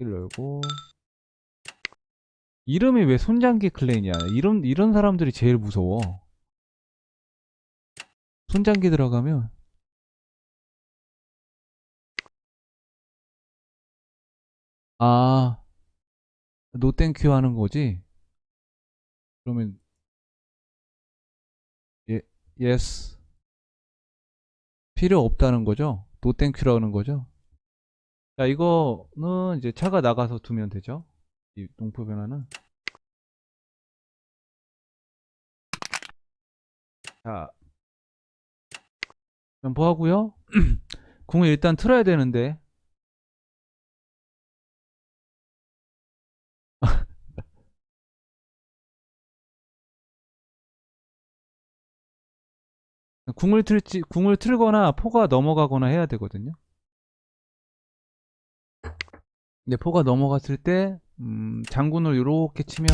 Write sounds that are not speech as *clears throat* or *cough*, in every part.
를 열고 이름이 왜 손장기 클레인이야? 이런 이런 사람들이 제일 무서워. 손장기 들어가면 아 노땡큐 하는 거지? 그러면 예 예스 필요 없다는 거죠? 노땡큐라는 거죠? 자, 이거는 이제 차가 나가서 두면 되죠. 이 농포 변화는. 자, 그럼 뭐 하고요? 궁을 일단 틀어야 되는데. *laughs* 궁을 틀지, 궁을 틀거나 포가 넘어가거나 해야 되거든요. 근데 포가 넘어갔을 때 음, 장군을 이렇게 치면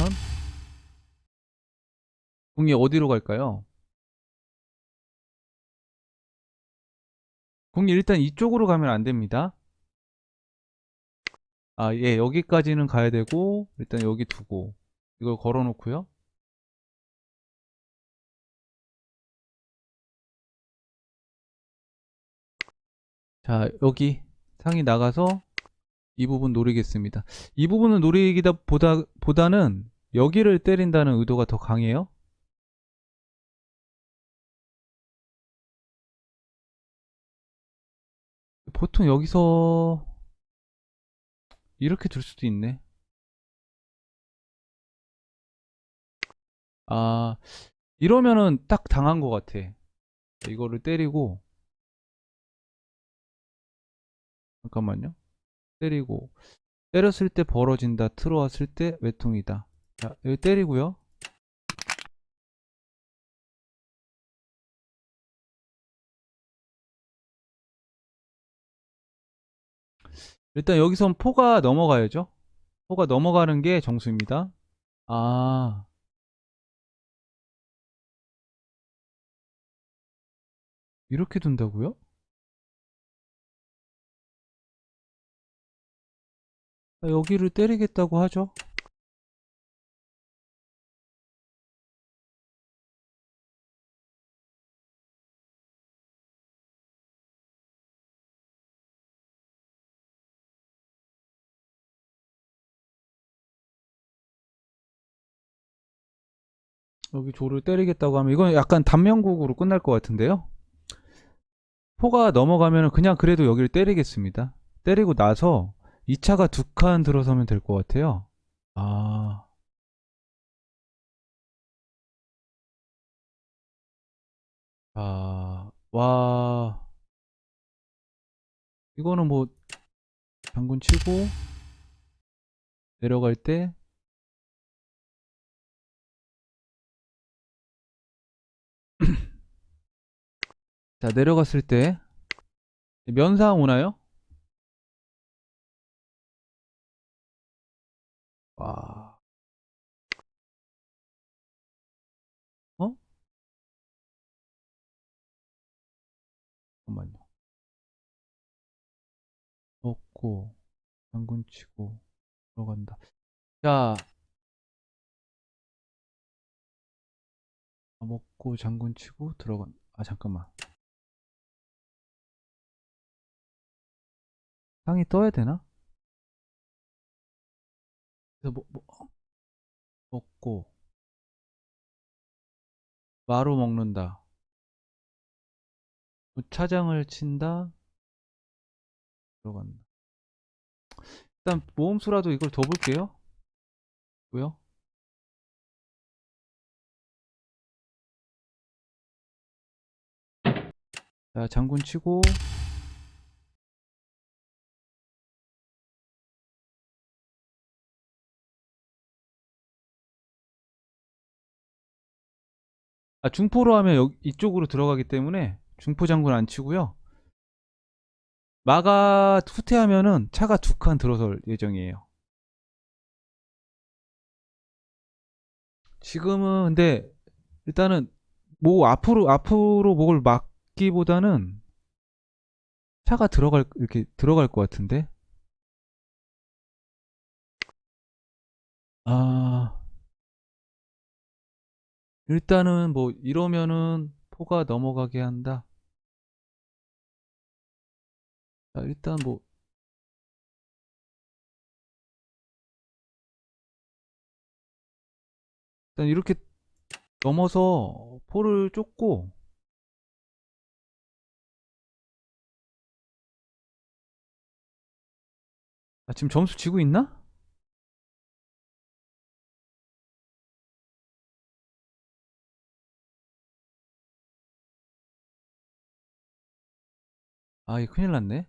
궁이 어디로 갈까요? 궁이 일단 이쪽으로 가면 안 됩니다. 아, 예, 여기까지는 가야 되고 일단 여기 두고 이걸 걸어 놓고요. 자, 여기 상이 나가서 이 부분 노리겠습니다. 이 부분을 노리기다 보다 보다는 여기를 때린다는 의도가 더 강해요. 보통 여기서 이렇게 둘 수도 있네. 아, 이러면은 딱 당한 것 같아. 이거를 때리고 잠깐만요. 때리고 때렸을 때 벌어진다 들어왔을 때 외통이다. 자 여기 때리고요. 일단 여기선 포가 넘어가야죠. 포가 넘어가는 게 정수입니다. 아. 이렇게 둔다고요? 여기를 때리겠다고 하죠. 여기 조를 때리겠다고 하면 이건 약간 단명국으로 끝날 것 같은데요. 포가 넘어가면 그냥 그래도 여기를 때리겠습니다. 때리고 나서 이 차가 두 칸 들어서면 될 것 같아요. 아. 아, 와. 이거는 뭐, 장군 치고, 내려갈 때, *clears throat* 자, 내려갔을 때, 면상 오나요? 와. 어? 잠깐만요. 먹고, 장군 치고, 들어간다. 자, 아, 먹고, 장군 치고, 들어간, 아, 잠깐만. 상이 떠야 되나? 뭐, 뭐, 먹고, 마루 먹는다. 차장을 친다. 들어간다. 일단 모험수라도 이걸 더 볼게요. 뭐요? 자, 장군 치고 아, 중포로 하면 여기 이쪽으로 들어가기 때문에 중포 장군 안 치고요. 마가 후퇴하면은 차가 두 칸 들어설 예정이에요. 지금은 근데 일단은 뭐 앞으로 앞으로 뭘 막기보다는 차가 들어갈 이렇게 들어갈 것 같은데 아, 일단은 뭐 이러면은 포가 넘어가게 한다. 자, 일단 뭐 일단 이렇게 넘어서 포를 쫓고 아, 지금 점수 지고 있나? 아, 이 큰일 났네.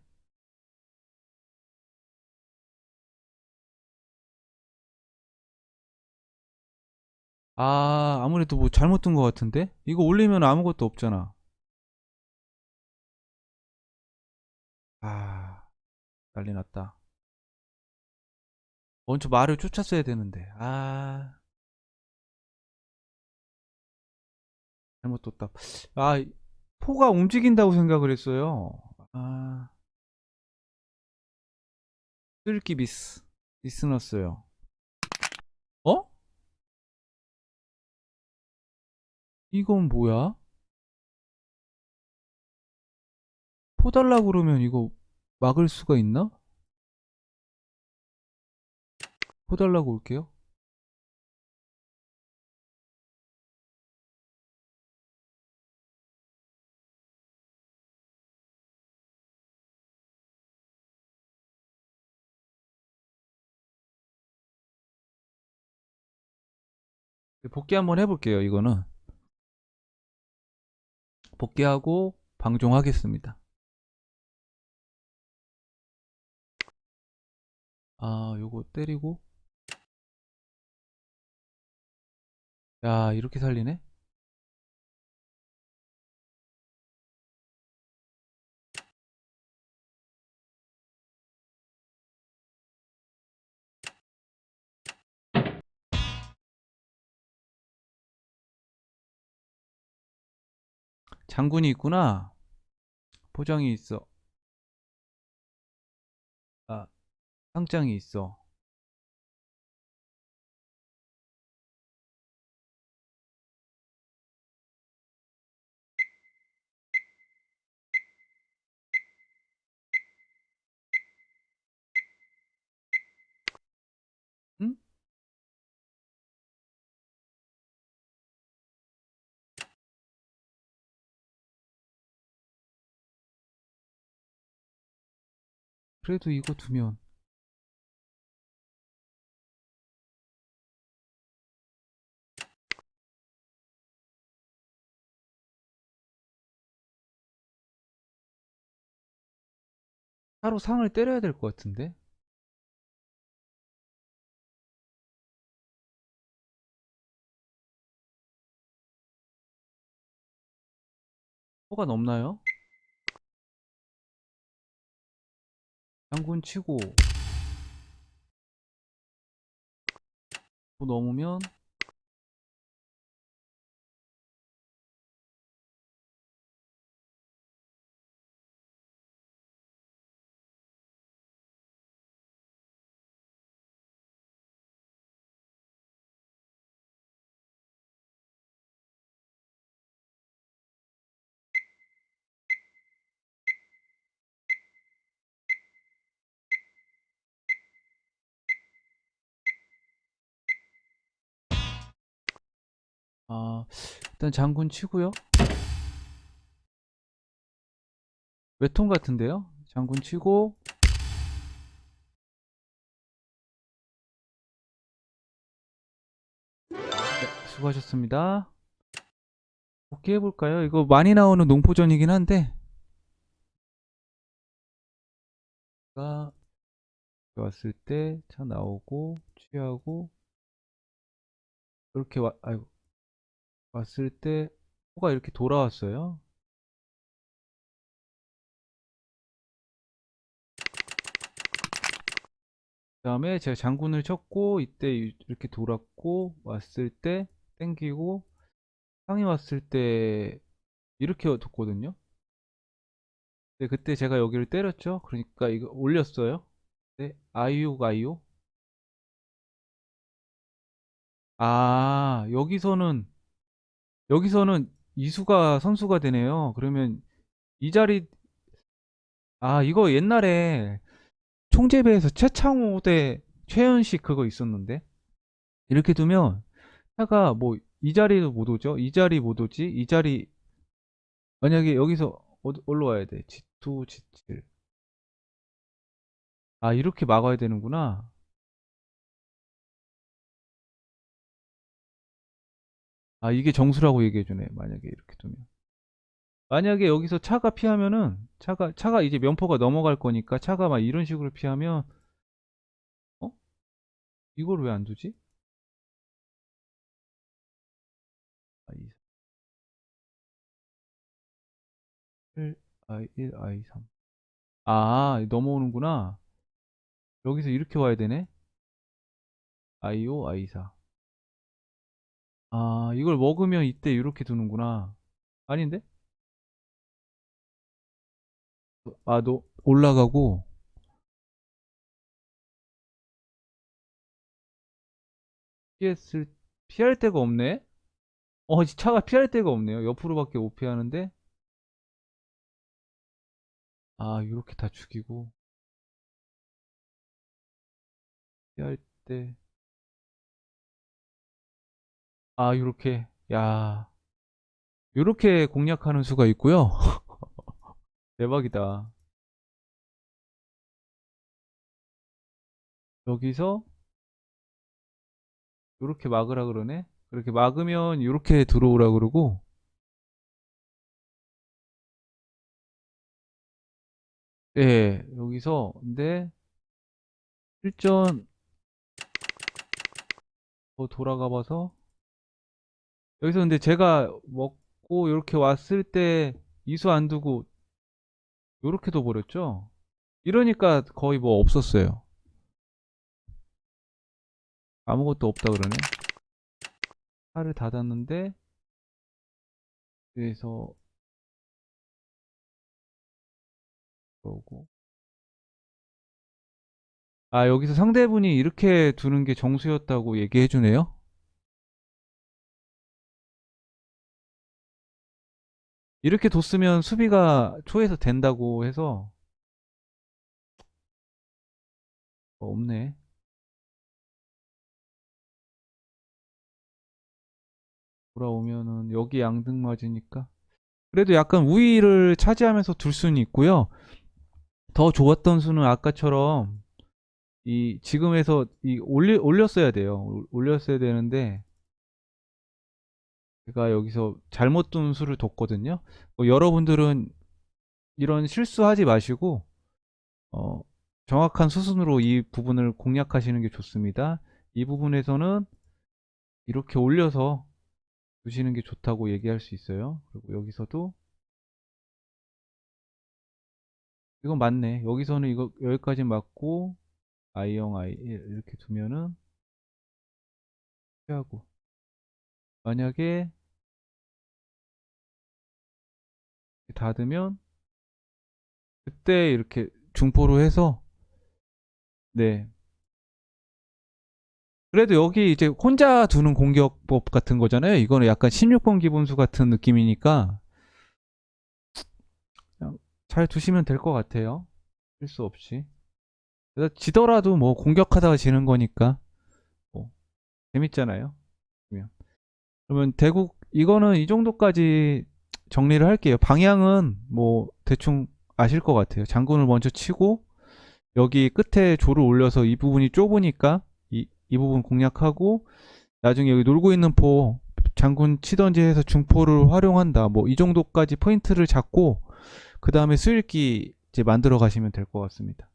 아, 아무래도 뭐 잘못 둔 것 같은데? 이거 올리면 아무것도 없잖아. 아, 난리 났다. 먼저 말을 쫓았어야 되는데. 아, 잘못 뒀다. 아, 포가 움직인다고 생각을 했어요. 아, 뚫기 미스. 미스 넣었어요. 어? 이건 뭐야? 포 달라 그러면 이거 막을 수가 있나? 포 달라고 올게요. 복귀 한번 해볼게요, 이거는. 복귀하고 방종하겠습니다. 아, 요거 때리고. 야, 이렇게 살리네? 장군이 있구나. 포장이 있어. 아, 상장이 있어. 그래도 이거 두면 하루 상을 때려야 될 것 같은데? 호가 넘나요? 장군 치고. 호 넘으면 아 일단 장군 치고요. 외통 같은데요? 장군 치고 네, 수고하셨습니다. 복귀해 볼까요? 이거 많이 나오는 농포전이긴 한데 가 왔을 때 차 나오고 취하고 이렇게 와 아이고 왔을 때 호가 이렇게 돌아왔어요. 그 다음에 제가 장군을 쳤고 이때 이렇게 돌았고 왔을 때 땡기고 상이 왔을 때 이렇게 뒀거든요. 근데 그때 제가 여기를 때렸죠. 그러니까 이거 올렸어요. 네, 아이오 아, 여기서는, 여기서는 이수가 선수가 되네요. 그러면 이 자리, 아, 이거 옛날에 총재배에서 최창호 대 최현식 그거 있었는데. 이렇게 두면 차가 뭐 이 자리도 못 오죠? 이 자리 못 오지? 이 자리, 만약에 여기서 어디, 어디로 와야 돼? G2, G7. 아, 이렇게 막아야 되는구나. 아, 이게 정수라고 얘기해주네. 만약에 이렇게 두면. 만약에 여기서 차가 피하면은, 차가, 차가 이제 면포가 넘어갈 거니까 차가 막 이런 식으로 피하면, 어? 이걸 왜 안 두지? 아, 2, 1, I, 1, I, 3. 아, 넘어오는구나. 여기서 이렇게 와야 되네. I5, I4. 아, 이걸 먹으면 이때 이렇게 두는구나. 아닌데? 아, 너 올라가고 피했을 피할 데가 없네. 어, 이 차가 피할 데가 없네요. 옆으로밖에 못 피하는데. 아, 이렇게 다 죽이고 피할 때. 아, 이렇게. 야, 이렇게 공략하는 수가 있고요. *laughs* 대박이다. 여기서 이렇게 막으라 그러네. 그렇게 막으면 이렇게 들어오라 그러고. 예, 여기서 근데 실전 더 돌아가 봐서 여기서 근데 제가 먹고 이렇게 왔을 때 이수 안 두고 이렇게 둬버렸죠. 이러니까 거의 뭐 없었어요. 아무것도 없다 그러네. 차를 닫았는데 그래서 그러고 아 여기서 상대분이 이렇게 두는 게 정수였다고 얘기해 주네요. 이렇게 뒀으면 수비가 초에서 된다고 해서 어, 없네. 돌아오면은 여기 양등 맞으니까 그래도 약간 우위를 차지하면서 둘 수는 있고요. 더 좋았던 수는 아까처럼 이 지금에서 이 올리, 올렸어야 돼요. 올- 올렸어야 되는데 제가 여기서 잘못 둔 수를 뒀거든요. 어, 여러분들은 이런 실수하지 마시고 어, 정확한 수순으로 이 부분을 공략하시는 게 좋습니다. 이 부분에서는 이렇게 올려서 두시는 게 좋다고 얘기할 수 있어요. 그리고 여기서도 이건 맞네. 여기서는 이거 여기까지 맞고 I0, I1 이렇게 두면은 피하고 만약에 닫으면 그때 이렇게 중포로 해서 네 그래도 여기 이제 혼자 두는 공격법 같은 거잖아요. 이거는 약간 16번 기본수 같은 느낌이니까 잘 두시면 될 것 같아요. 실수 없이. 그래서 지더라도 뭐 공격하다가 지는 거니까 뭐 재밌잖아요. 그러면 대국 이거는 이 정도까지 정리를 할게요. 방향은 뭐 대충 아실 것 같아요. 장군을 먼저 치고 여기 끝에 조를 올려서 이 부분이 좁으니까 이, 이 부분 공략하고 나중에 여기 놀고 있는 포 장군 치던지 해서 중포를 활용한다. 뭐 이 정도까지 포인트를 잡고 그 다음에 수일기 이제 만들어 가시면 될 것 같습니다.